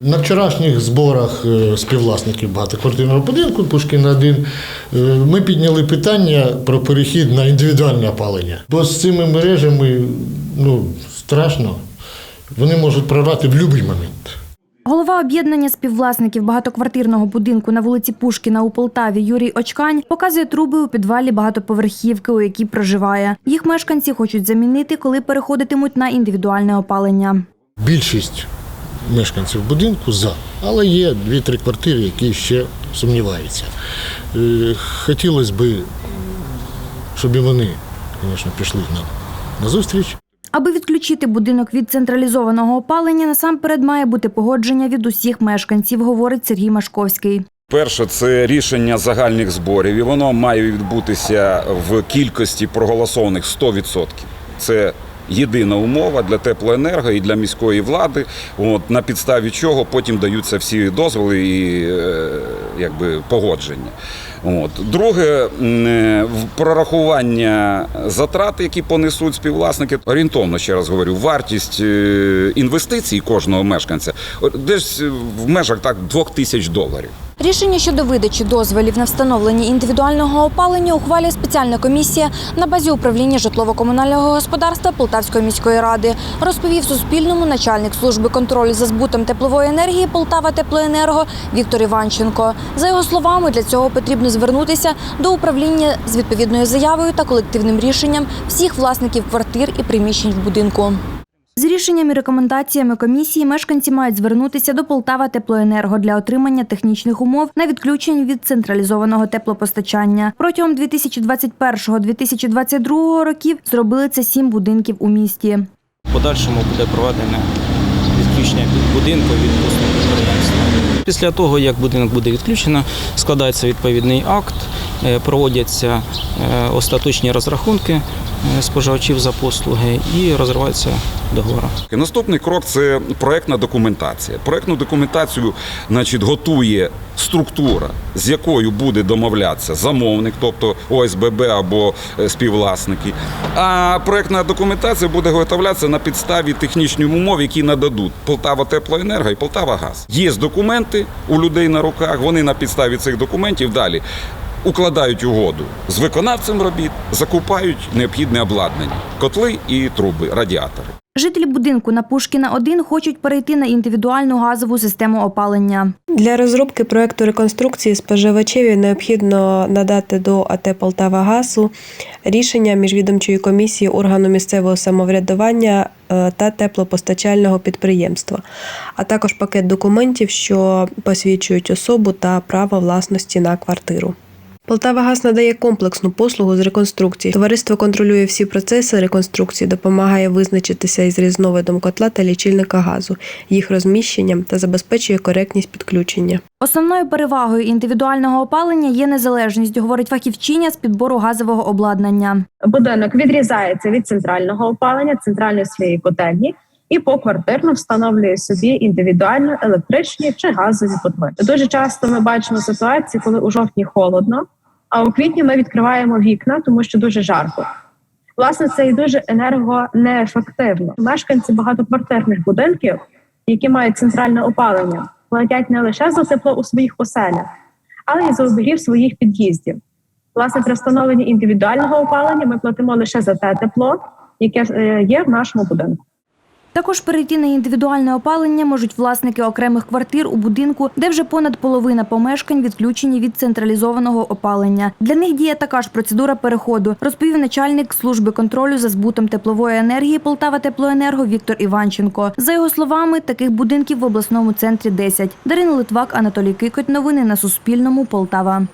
На вчорашніх зборах е, співвласників багатоквартирного будинку Пушкіна 1 е, ми підняли питання про перехід на індивідуальне опалення. Бо з цими мережами ну, страшно, вони можуть прорвати в будь-який момент. Голова об'єднання співвласників багатоквартирного будинку на вулиці Пушкіна у Полтаві Юрій Очкань показує труби у підвалі багатоповерхівки, у якій проживає. Їх мешканці хочуть замінити, коли переходитимуть на індивідуальне опалення. Більшість мешканців будинку за, але є 2-3 квартири, які ще сумніваються. Е, Хотілося б, щоб і вони, звісно, пішли нам на зустріч. Аби відключити будинок від централізованого опалення, насамперед має бути погодження від усіх мешканців, говорить Сергій Машковський. Перше, це рішення загальних зборів, і воно має відбутися в кількості проголосованих 100%. Це єдина умова для теплоенерго і для міської влади, от, на підставі чого потім даються всі дозволи і е, якби, погодження. От. Друге, е, прорахування затрат, які понесуть співвласники. Орієнтовно, ще раз говорю, вартість е, інвестицій кожного мешканця десь в межах так 2 тисяч доларів. Рішення щодо видачі дозволів на встановлення індивідуального опалення ухвалює спеціальна комісія на базі управління житлово-комунального господарства Полтавської міської ради, розповів Суспільному начальник служби контролю за збутом теплової енергії Полтава Теплоенерго Віктор Іванченко. За його словами, для цього потрібно звернутися до управління з відповідною заявою та колективним рішенням всіх власників квартир і приміщень в будинку. З рішеннями і рекомендаціями комісії мешканці мають звернутися до Полтава Теплоенерго для отримання технічних умов на відключення від централізованого теплопостачання. Протягом 2021-2022 років зробили це сім будинків у місті. Подальшому буде проведене відключення від будинку від послуг. Після того, як будинок буде відключено, складається відповідний акт, е, проводяться е, остаточні розрахунки споживачів за послуги і розриваються договори. Наступний крок це проектна документація. Проектну документацію значить, готує структура, з якою буде домовлятися замовник, тобто ОСББ або е, співвласники. А проектна документація буде виготовлятися на підставі технічних умов, які нададуть Полтава Теплоенерго і Полтава Газ. Є документи у людей на руках. Вони на підставі цих документів далі. Укладають угоду з виконавцем робіт, закупають необхідне обладнання, котли і труби, радіатори. Жителі будинку на Пушкіна 1 хочуть перейти на індивідуальну газову систему опалення. Для розробки проекту реконструкції споживачеві необхідно надати до АТ Полтава Газу рішення міжвідомчої комісії органу місцевого самоврядування е, та теплопостачального підприємства, а також пакет документів, що посвідчують особу та право власності на квартиру. Полтава Газ надає комплексну послугу з реконструкції. Товариство контролює всі процеси реконструкції, допомагає визначитися із різновидом котла та лічильника газу, їх розміщенням та забезпечує коректність підключення. Основною перевагою індивідуального опалення є незалежність, говорить фахівчиня з підбору газового обладнання. будинок відрізається від центрального опалення, центральної своєї котельні. І поквартирно встановлює собі індивідуально електричні чи газові котли. Дуже часто ми бачимо ситуації, коли у жовтні холодно, а у квітні ми відкриваємо вікна, тому що дуже жарко. Власне, це і дуже енергонеефективно. Мешканці багатоквартирних будинків, які мають центральне опалення, платять не лише за тепло у своїх оселях, але й за обігрів своїх під'їздів. Власне, при встановленні індивідуального опалення ми платимо лише за те тепло, яке е, є в нашому будинку. Також перейти на індивідуальне опалення можуть власники окремих квартир у будинку, де вже понад половина помешкань відключені від централізованого опалення. Для них діє така ж процедура переходу, розповів начальник служби контролю за збутом теплової енергії Полтава Теплоенерго Віктор Іванченко. За його словами, таких будинків в обласному центрі 10. Дарина Литвак, Анатолій Кикоть. Новини на Суспільному. Полтава.